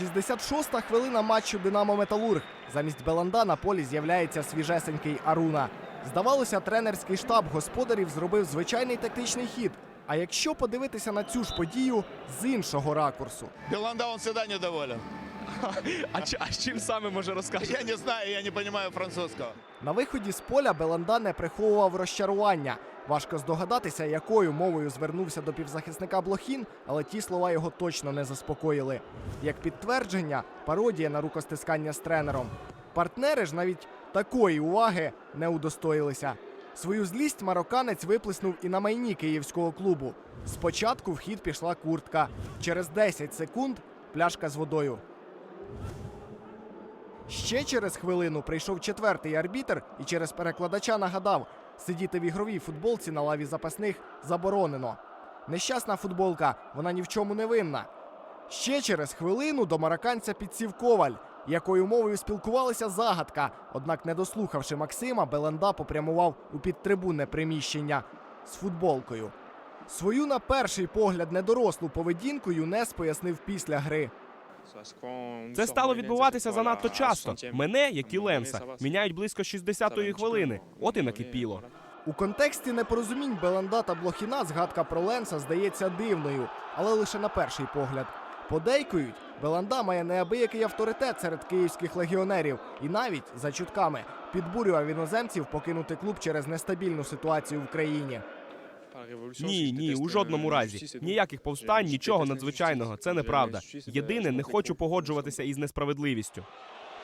66-та хвилина матчу Динамо Металург. Замість Беланда на полі з'являється свіжесенький Аруна. Здавалося, тренерський штаб господарів зробив звичайний тактичний хід. А якщо подивитися на цю ж подію з іншого ракурсу, Беланда он всегда недоволен. А, чи- а чим саме може розкажете? Я не знаю, я не понимаю французского. на виході з поля Беланда не приховував розчарування. Важко здогадатися, якою мовою звернувся до півзахисника Блохін, але ті слова його точно не заспокоїли. Як підтвердження, пародія на рукостискання з тренером. Партнери ж навіть такої уваги не удостоїлися. Свою злість марокканець виплеснув і на майні київського клубу. Спочатку в хід пішла куртка. Через 10 секунд пляшка з водою. Ще через хвилину прийшов четвертий арбітр і через перекладача нагадав: сидіти в ігровій футболці на лаві запасних заборонено. Нещасна футболка, вона ні в чому не винна. Ще через хвилину до марокканця підсів коваль, якою мовою спілкувалися загадка. Однак, не дослухавши Максима, Беланда попрямував у підтрибунне приміщення з футболкою. Свою на перший погляд недорослу поведінку Юнес пояснив після гри. Це стало відбуватися занадто часто. Мене, як і Ленса, міняють близько 60-ї хвилини. От і накипіло. У контексті непорозумінь Беланда та Блохіна згадка про Ленса здається дивною, але лише на перший погляд. Подейкують, Беланда має неабиякий авторитет серед київських легіонерів і навіть за чутками підбурював іноземців покинути клуб через нестабільну ситуацію в країні. Ні, ні, у жодному разі. Ніяких повстань, нічого надзвичайного. Це неправда. Єдине, не хочу погоджуватися із несправедливістю.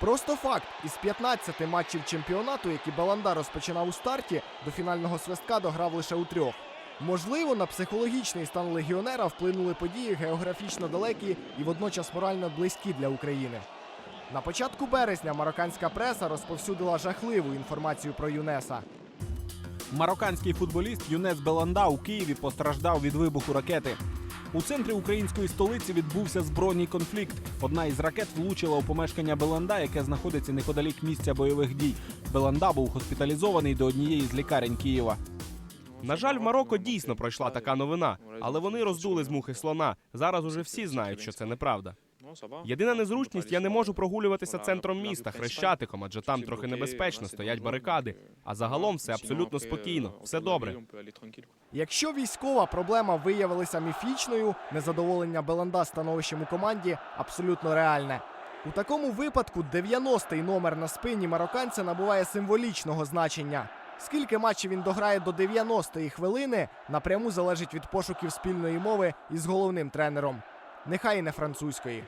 Просто факт: із 15 матчів чемпіонату, які Баланда розпочинав у старті, до фінального свистка дограв лише у трьох. Можливо, на психологічний стан легіонера вплинули події географічно далекі і водночас морально близькі для України. На початку березня марокканська преса розповсюдила жахливу інформацію про Юнеса. Марокканський футболіст Юнес Беланда у Києві постраждав від вибуху ракети. У центрі української столиці відбувся збройний конфлікт. Одна із ракет влучила у помешкання Беланда, яке знаходиться неподалік місця бойових дій. Беланда був госпіталізований до однієї з лікарень Києва. На жаль, в Марокко дійсно пройшла така новина, але вони роздули з мухи слона. Зараз уже всі знають, що це неправда. Єдина незручність, я не можу прогулюватися центром міста хрещатиком, адже там трохи небезпечно, стоять барикади. А загалом все абсолютно спокійно, все добре. Якщо військова проблема виявилася міфічною, незадоволення Беланда становищем у команді абсолютно реальне. У такому випадку 90-й номер на спині марокканця набуває символічного значення. Скільки матчів він дограє до 90-ї хвилини, напряму залежить від пошуків спільної мови із головним тренером. Нехай і не французької.